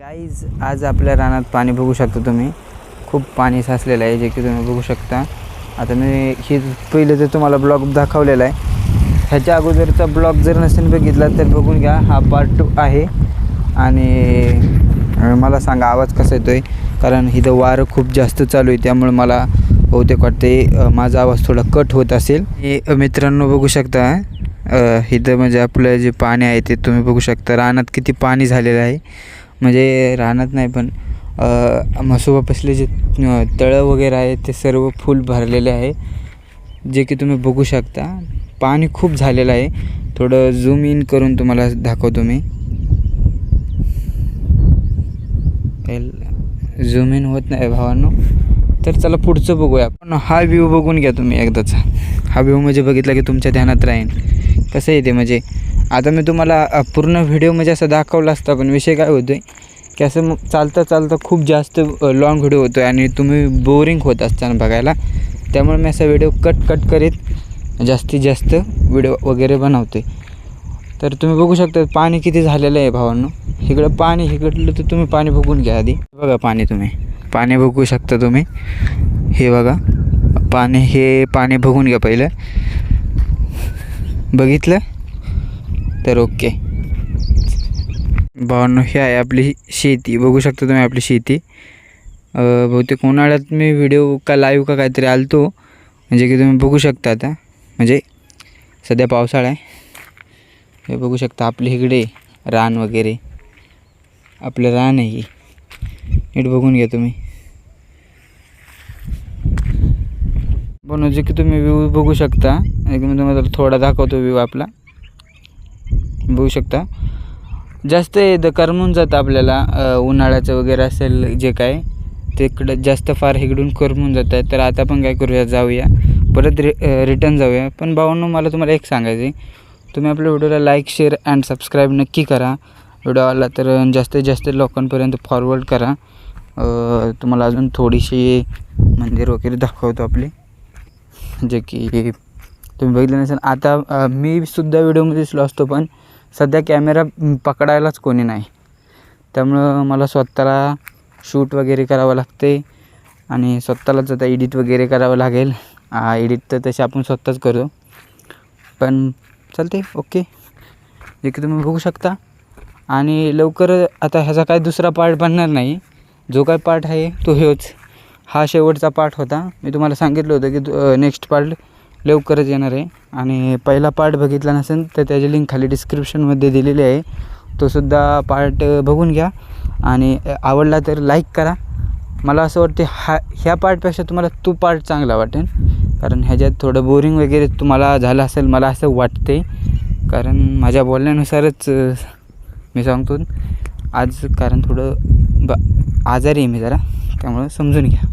Guys आज आपल्या रानात पाणी बघू शकता तुम्ही. खूप पाणी साचलेलं आहे जे की तुम्ही बघू शकता. आता मी हे पहिले तर तुम्हाला ब्लॉग दाखवलेला आहे. ह्याच्या अगोदरचा ब्लॉग जर नसेल बघितला तर बघून घ्या. हा पार्ट टू आहे. आणि मला सांगा आवाज कसा येतो आहे कारण इथं वारं खूप जास्त चालू आहे त्यामुळे मला बहुतेक वाटते माझा आवाज थोडा कट होत असेल. हे मित्रांनो बघू शकता इथं म्हणजे आपलं जे पाणी आहे ते तुम्ही बघू शकता. रानात किती पाणी झालेलं आहे. म्हणजे राहणार नाही पण अ, म्हसोबापासले जे तळं वगैरे आहे ते सर्व फुल भरलेले आहे जे की तुम्ही बघू शकता. पाणी खूप झालेलं आहे. थोडं झूम इन करून तुम्हाला दाखवतो मी. झूम इन होत नाही भावांनो. तर चला पुढचं बघूया. पण हा व्ह्यू बघून घ्या तुम्ही एकदाचा. हा व्ह्यू म्हणजे बघितला की तुमच्या ध्यानात राहील कसं येते म्हणजे आता मी तुम्हाला पूर्ण व्हिडिओ म्हणजे असं दाखवला असता पण विषय काय होतो आहे की असं मग चालता चालता खूप जास्त लॉंग व्हिडिओ होतो आहे आणि तुम्ही बोरिंग होत असताना बघायला. त्यामुळे मी असा व्हिडिओ कट कट करीत जास्तीत जास्त व्हिडिओ वगैरे बनवते तर तुम्ही बघू शकता पाणी किती झालेलं आहे भावांनो. इकडं पाणी इकडलं तर तुम्ही पाणी बघून घ्या आधी. बघा पाणी तुम्ही. पाणी बघू शकता तुम्ही. हे बघा. पाणी हे पाणी बघून घ्या पहिलं. बघितलं? तर ओके. भावांनो हे आहे आपली शेती. बघू शकता तुम्ही आपली शेती. बहुतेक उन्हाळ्यात मी व्हिडिओ का लाईव्ह का काहीतरी आलतो. म्हणजे की तुम्ही बघू शकता आता. म्हणजे सध्या पावसाळा आहे. हे बघू शकता आपले इकडे रान वगैरे. आपलं रान आहे ही. नीट बघून घ्या तुम्ही. पण जे की तुम्ही व्ह्यू बघू शकता. एक मी तुम्हाला थोडा दाखवतो व्ह्यू आपला. बघू शकता. जास्त द करमून जातं आपल्याला उन्हाळ्याचं वगैरे असेल जे काय तिकडं जास्त फार हिकडून करमून जात. आहे तर आता पण काय करूया जाऊया. परत रि रिटर्न जाऊया. पण भावांनो मला तुम्हाला एक सांगायचं आहे तुम्ही आपल्या व्हिडिओला लाईक शेअर अँड सबस्क्राईब नक्की करा. व्हिडिओ आला तर जास्तीत जास्त लोकांपर्यंत फॉरवर्ड करा. तुम्हाला अजून थोडीशी मंदिर वगैरे दाखवतो आपले. जे की तुम्ही बघितलं नसेल. आता मी सुद्धा व्हिडिओमध्ये दिसलो असतो पण सध्या कॅमेरा पकडायलाच कोणी नाही. त्यामुळं मला स्वतःला शूट वगैरे करावं लागते आणि स्वतःलाच आता एडिट वगैरे करावं लागेल. एडिट तर तसे आपण स्वतःच करतो पण चालते ओके. जे की तुम्ही बघू शकता. आणि लवकर आता ह्याचा काय दुसरा पार्ट बनणार नाही. जो काय पार्ट आहे तो हेच. हा शेवटचा पार्ट होता. मी तुम्हाला सांगितलं होतं की नेक्स्ट पार्ट लवकरच येणार आहे. आणि पहिला पार्ट बघितला नसेल तर त्याची लिंक खाली डिस्क्रिप्शनमध्ये दिलेली आहे. तो सुद्धा पार्ट बघून घ्या. आणि आवडला तर लाईक करा. मला असं वाटते हा ह्या पार्टपेक्षा तुम्हाला तो पार्ट चांगला वाटेल. कारण ह्याच्यात थोडं बोरिंग वगैरे तुम्हाला झालं असेल मला असं वाटते कारण माझ्या बोलण्यानुसारच मी सांगतो. आज कारण थोडं ब आजारी आहे मी जरा. त्यामुळं समजून घ्या.